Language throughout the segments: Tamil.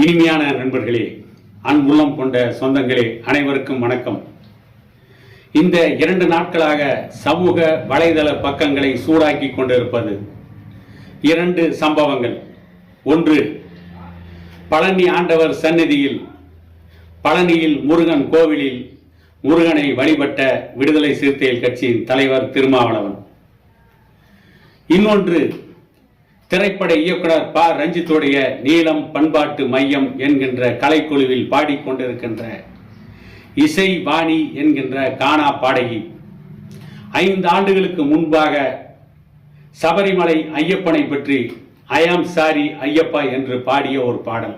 இனிமையான நண்பர்களே அன்புள்ளம் கொண்ட சொந்தங்களே அனைவருக்கும் வணக்கம். இந்த இரண்டு நாட்களாக சமூக வலைதள பக்கங்களை சூடாக்கி கொண்டிருப்பது இரண்டு சம்பவங்கள். ஒன்று பழனி ஆண்டவர் சந்நிதியில் பழனியில் முருகன் கோவிலில் முருகனை வழிபட்ட விடுதலை சிறுத்தைகள் கட்சியின் தலைவர் திருமாவளவன். இன்னொன்று திரைப்பட இயக்குனர் ப. ரஞ்சித்துடைய நீளம் பண்பாட்டு மையம் என்கின்ற கலைக்குழுவில் பாடிக்கொண்டிருக்கின்ற இசை வாணி என்கின்ற கானா பாடகி. ஐந்து ஆண்டுகளுக்கு முன்பாக சபரிமலை ஐயப்பனை பற்றி ஐயாம் சாரி ஐயப்பா என்று பாடிய ஒரு பாடல்.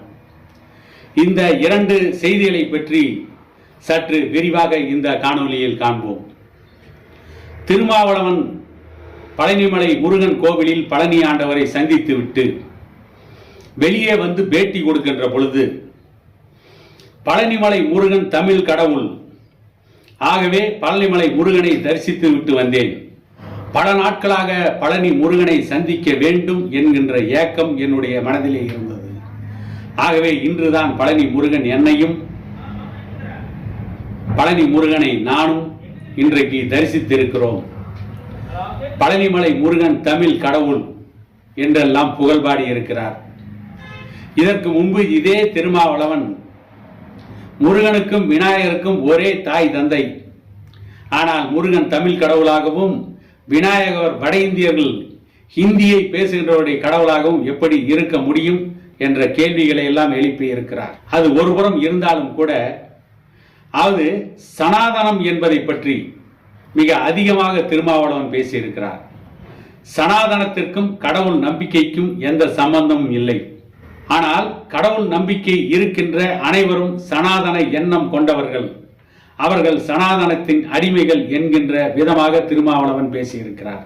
இந்த இரண்டு செய்திகளை பற்றி சற்று விரிவாக இந்த காணொளியில் காண்போம். திருமாவளவன் பழனிமலை முருகன் கோவிலில் பழனி ஆண்டவரை சந்தித்துவிட்டு வெளியே வந்து பேட்டி கொடுக்கின்ற பொழுது பழனிமலை முருகன் தமிழ் கடவுள். ஆகவே பழனிமலை முருகனை தரிசித்து விட்டு வந்தேன். பல நாட்களாக பழனி முருகனை சந்திக்க வேண்டும் என்கின்ற ஏக்கம் என்னுடைய மனதிலே இருந்தது. ஆகவே இன்றுதான் பழனி முருகன் என்னையும் பழனி முருகனை நானும் இன்றைக்கு தரிசித்திருக்கிறோம். பழனிமலை முருகன் தமிழ் கடவுள் என்றெல்லாம் புகழ்பாடி இருக்கிறார். இதற்கு முன்பு இதே திருமாவளவன் முருகனுக்கும் விநாயகருக்கும் ஒரே தாய் தந்தை. ஆனால் முருகன் தமிழ் கடவுளாகவும் விநாயகர் வட இந்தியர்கள் ஹிந்தியை பேசுகின்றவருடைய கடவுளாகவும் எப்படி இருக்க முடியும் என்ற கேள்விகளை எல்லாம் எழுப்பி இருக்கிறார். அது ஒருபுறம் இருந்தாலும் கூட அது சனாதனம் என்பதை பற்றி மிக அதிகமாக திருமாவளவன் பேசியிருக்கிறார். சனாதனத்திற்கும் கடவுள் நம்பிக்கைக்கும் எந்த சம்பந்தமும் இல்லை. ஆனால் கடவுள் நம்பிக்கை இருக்கின்ற அனைவரும் சனாதன எண்ணம் கொண்டவர்கள். அவர்கள் சனாதனத்தின் அடிமைகள் என்கின்ற விதமாக திருமாவளவன் பேசியிருக்கிறார்.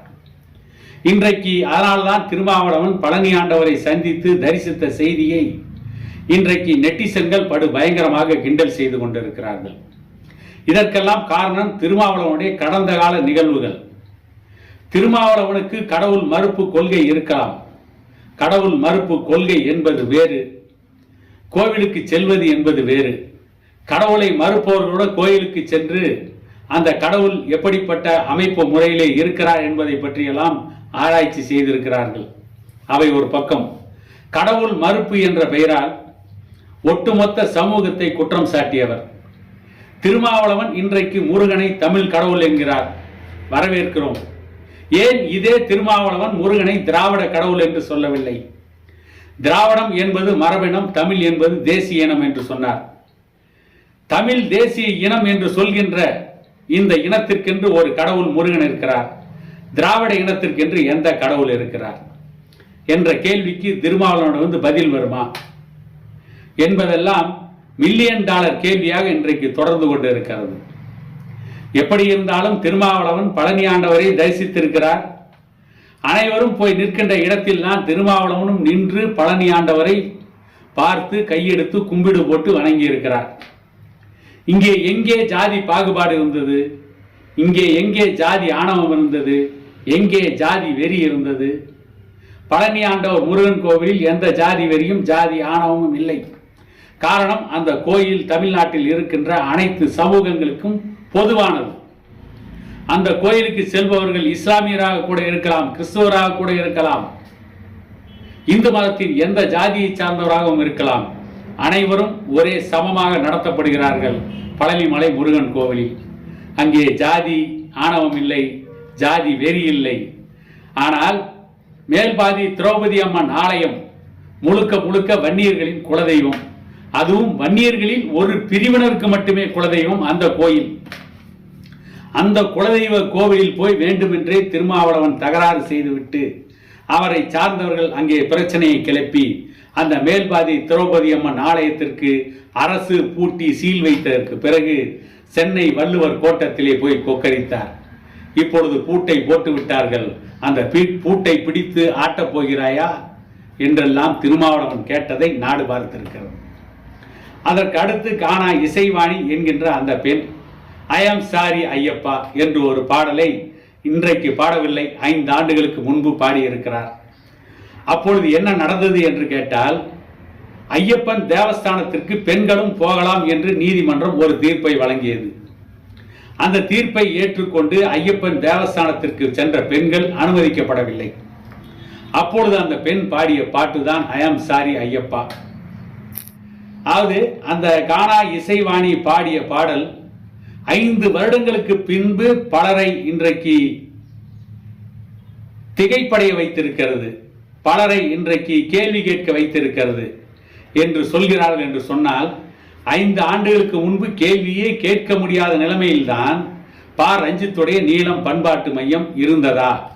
இன்றைக்கு அதனால்தான் திருமாவளவன் பழனி ஆண்டவரை சந்தித்து தரிசித்த செய்தியை இன்றைக்கு நெட்டிசன்கள் படு பயங்கரமாக கிண்டல் செய்து கொண்டிருக்கிறார்கள். இதற்கெல்லாம் காரணம் திருமாவளவனுடைய கடந்த கால நிகழ்வுகள். திருமாவளவனுக்கு கடவுள் மறுப்பு கொள்கை இருக்கலாம். கடவுள் மறுப்பு கொள்கை என்பது வேறு. கோவிலுக்கு செல்வது என்பது வேறு. கடவுளை மறுப்பவர்களோட கோயிலுக்கு சென்று அந்த கடவுள் எப்படிப்பட்ட அமைப்பு முறையிலே இருக்கிறார் என்பதை பற்றியெல்லாம் ஆராய்ச்சி செய்திருக்கிறார்கள். அவை ஒரு பக்கம். கடவுள் மறுப்பு என்ற பெயரால் ஒட்டுமொத்த சமூகத்தை குற்றம் சாட்டியவர். திருமாவளவன் இன்றைக்கு முருகனை தமிழ் கடவுள் என்கிறார். வரவேற்கிறோம். ஏன் இதே திருமாவளவன் முருகனை திராவிட கடவுள் என்று சொல்லவில்லை? திராவிடம் என்பது மரபினம் தமிழ் என்பது தேசிய இனம் என்று சொன்னார். தமிழ் தேசிய இனம் என்று சொல்கின்ற இந்த இனத்திற்கென்று ஒரு கடவுள் முருகன் இருக்கிறார். திராவிட இனத்திற்கென்று எந்த கடவுள் இருக்கிறார்? என்ற கேள்விக்கு திருமாவளவன் வந்து பதில் வருமா? என்பதெல்லாம் மில்லியன் டாலர் கேள்வியாக இன்றைக்கு தொடர்ந்து கொண்டு இருக்கிறது எப்படி இருந்தாலும் திருமாவளவன் பழனி ஆண்டவரை தரிசித்திருக்கிறார். அனைவரும் போய் நிற்கின்ற இடத்தில் தான் திருமாவளவனும் நின்று பழனி ஆண்டவரை பார்த்து கையெடுத்து கும்பிடு போட்டு வணங்கியிருக்கிறார். இங்கே எங்கே ஜாதி பாகுபாடு இருந்தது? இங்கே எங்கே ஜாதி ஆணவம் இருந்தது? எங்கே ஜாதி வெறி இருந்தது? பழனி ஆண்டவர் முருகன் கோவிலில் எந்த ஜாதி வெறியும் ஜாதி ஆணவமும் இல்லை. காரணம் அந்த கோயில் தமிழ்நாட்டில் இருக்கின்ற அனைத்து சமூகங்களுக்கும் பொதுவானது. அந்த கோயிலுக்கு செல்பவர்கள் இஸ்லாமியராக கூட இருக்கலாம் கிறிஸ்தவராக கூட இருக்கலாம். இந்து மதத்தின் எந்த ஜாதியை சார்ந்தவராகவும் இருக்கலாம். அனைவரும் ஒரே சமமாக நடத்தப்படுகிறார்கள் பழனிமலை முருகன் கோவிலில். அங்கே ஜாதி ஆணவம் இல்லை ஜாதி வெறி இல்லை. ஆனால் மேல்பாதி திரௌபதி அம்மன் ஆலயம் முழுக்க முழுக்க வன்னியர்களின் குலதெய்வம். அதுவும் வன்னியர்களில் ஒரு பிரிவினருக்கு மட்டுமே குலதெய்வம் அந்த கோயில். அந்த குலதெய்வ கோவிலில் போய் வேண்டுமென்றே திருமாவளவன் தகராறு செய்துவிட்டு அவரை சார்ந்தவர்கள் அங்கே பிரச்சனையை கிளப்பி அந்த மேல்பாதி திரௌபதி அம்மன் ஆலயத்திற்கு அரசு பூட்டி சீல் வைத்ததற்கு பிறகு சென்னை வள்ளுவர் கோட்டத்திலே போய் கொக்கரித்தார். இப்பொழுது பூட்டை போட்டு விட்டார்கள் அந்த பூட்டை பிடித்து ஆட்டப் போகிறாயா? என்றெல்லாம் திருமாவளவன் கேட்டதை நாடு பார்த்திருக்கிறது. அதற்கு அடுத்து கானா இசைவாணி என்கின்ற அந்த பெண் ஐ ஆம் சாரி ஐயப்பா என்று ஒரு பாடலை இன்றைக்கு பாடவில்லை ஐந்து ஆண்டுகளுக்கு முன்பு பாடியிருக்கிறார். அப்பொழுது என்ன நடந்தது என்று கேட்டால் ஐயப்பன் தேவஸ்தானத்திற்கு பெண்களும் போகலாம் என்று நீதிமன்றம் ஒரு தீர்ப்பை வழங்கியது. அந்த தீர்ப்பை ஏற்றுக்கொண்டு ஐயப்பன் தேவஸ்தானத்திற்கு சென்ற பெண்கள் அனுமதிக்கப்படவில்லை. அப்பொழுது அந்த பெண் பாடிய பாட்டு தான் ஐ ஆம் சாரி ஐயப்பா அதாவது அந்த கானா இசைவாணி பாடிய பாடல் ஐந்து வருடங்களுக்கு பின்பு பலரை இன்றைக்கு திகைப்படைய வைத்திருக்கிறது. பலரை இன்றைக்கு கேள்வி கேட்க வைத்திருக்கிறது என்று சொல்கிறார்கள் என்று சொன்னால் ஐந்து ஆண்டுகளுக்கு முன்பு கேள்வியே கேட்க முடியாத நிலைமையில்தான் பா. ரஞ்சித்துடைய நீளம் பண்பாட்டு மையம் இருந்ததா?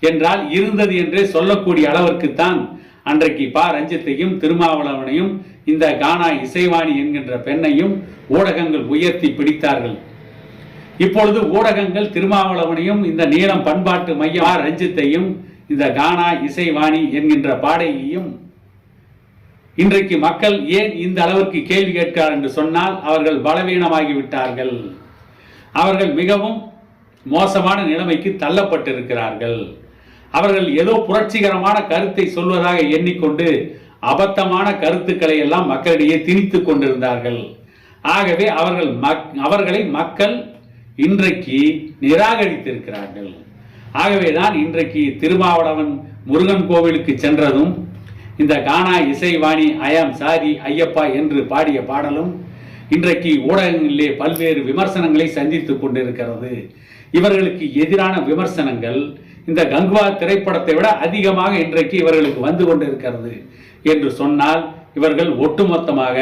என்றால் இருந்தது என்றே சொல்லக்கூடிய அளவிற்குத்தான் அன்றைக்கு பா. ரஞ்சித்தையும் திருமாவளவனையும் இந்த கானா இசைவாணி என்கின்ற பெண்ணையும் ஊடகங்கள் உயர்த்தி பிடித்தார்கள். இப்பொழுது ஊடகங்கள் திருமாவளவனையும் இந்த நீளம் பண்பாட்டு மையம் ரஞ்சித்தையும் இந்த கானா இசைவாணி என்கின்ற பாடகியையும் இன்றைக்கு மக்கள் ஏன் இந்த அளவிற்கு கேள்வி கேட்கிறார் என்று சொன்னால் அவர்கள் பலவீனமாகி விட்டார்கள் அவர்கள் மிகவும் மோசமான நிலைமைக்கு தள்ளப்பட்டிருக்கிறார்கள். அவர்கள் ஏதோ புரட்சிகரமான கருத்தை சொல்வதாக எண்ணிக்கொண்டு அபத்தமான கருத்துக்களை எல்லாம் மக்களிடையே திணித்து கொண்டிருந்தார்கள். ஆகவே அவர்கள் மக்- அவர்களை மக்கள் இன்றைக்கு நிராகரித்திருக்கிறார்கள். ஆகவேதான் இன்றைக்கு திருமாவளவன் முருகன் கோவிலுக்கு சென்றதும் இந்த கானா இசைவாணி ஐயாம் சாரி ஐயப்பா என்று பாடிய பாடலும் இன்றைக்கு ஊடகங்களிலே பல்வேறு விமர்சனங்களை சந்தித்து கொண்டிருக்கிறது. இவர்களுக்கு எதிரான விமர்சனங்கள் இந்த கங்குவா திரைப்படத்தை விட அதிகமாக இன்றைக்கு இவர்களுக்கு வந்து கொண்டிருக்கிறது. என்று சொன்னால் இவர்கள் ஒட்டுமொத்தமாக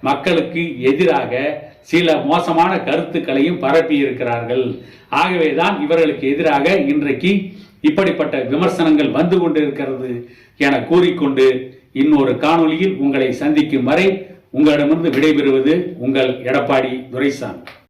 மக்களுக்கு எதிராக சில மோசமான கருத்துக்களையும் பரப்பியிருக்கிறார்கள். ஆகவேதான் இவர்களுக்கு எதிராக இன்றைக்கு இப்படிப்பட்ட விமர்சனங்கள் வந்து கொண்டிருக்கிறது என கூறிக்கொண்டு இன்னொரு காணொலியில் உங்களை சந்திக்கும் வரை உங்களிடமிருந்து விடைபெறுவது உங்கள் எடப்பாடி துரைசாமி.